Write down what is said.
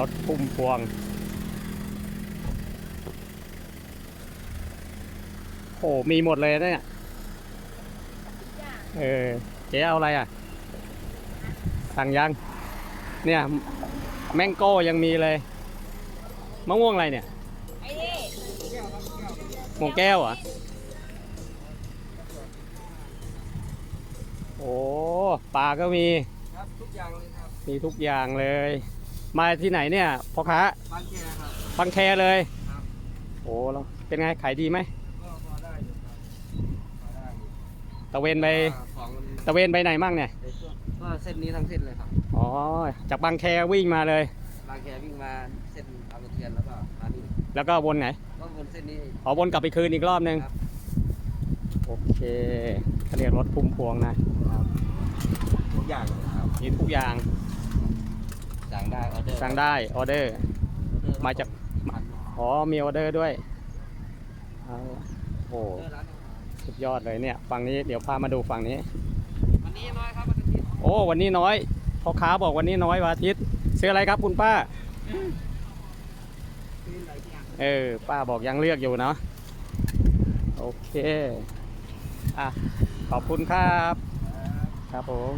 รถพุ่มพวงโอ้มีหมดเลยนะเนี่ย เออ เจ๊เอาอะไรอะ สั่งยัง เนี่ย แมงโก้ยังมีเลย มะม่วงอะไรเนี่ยไอ้นี่มะม่วงแก้วเหรอะ โอ้ ปลาก็มีครับทุกอย่างเลยครับมีทุกอย่างเลย มาที่ไหนเนี่ยพ่อค้าบ้านแค่ครับบังแคเลยครับโอ้แล้วเป็นไงขายดีไหมก็พอได้อยู่ครับพอได้อยู่ตะเวนไปก็ของมันตะเวนไปไหนมั่งเนี่ยในช่วงก็เส้นนี้ทั้งเส้นเลยครับอ๋อจากบางแควิ่งมาเลย บางแควิ่งมาเส้นบางกระเทียนแล้วก็มานี่แล้วก็วนไหนก็บนเส้นนี้อ๋อวนกลับไปคืนอีกรอบนึงครับ โอเคเขาเรียกรถพุ่มพวงนะ ทุกอย่างเลยครับมีทุกอย่างสั่ง ได้ออเดอร์สั่งได้ออเดอร์ออเดอร์มาจากอ๋อมีออเดอร์ด้วยเอาโอ้ออเดอร์ร้านอาหารสุดยอดเลยเนี่ยฝั่งนี้เดี๋ยวพามาดูฝั่งนี้ วันนี้น้อยครับวันอาทิตย์โอ้วันนี้น้อยพ่อค้าบอกวันนี้น้อยวันอาทิตย์ซื้ออะไรครับคุณป้าซื้อหลายอย่างเออป้าบอกยังเลือกอยู่เนาะโอเคอะขอบคุณครับ ครับผม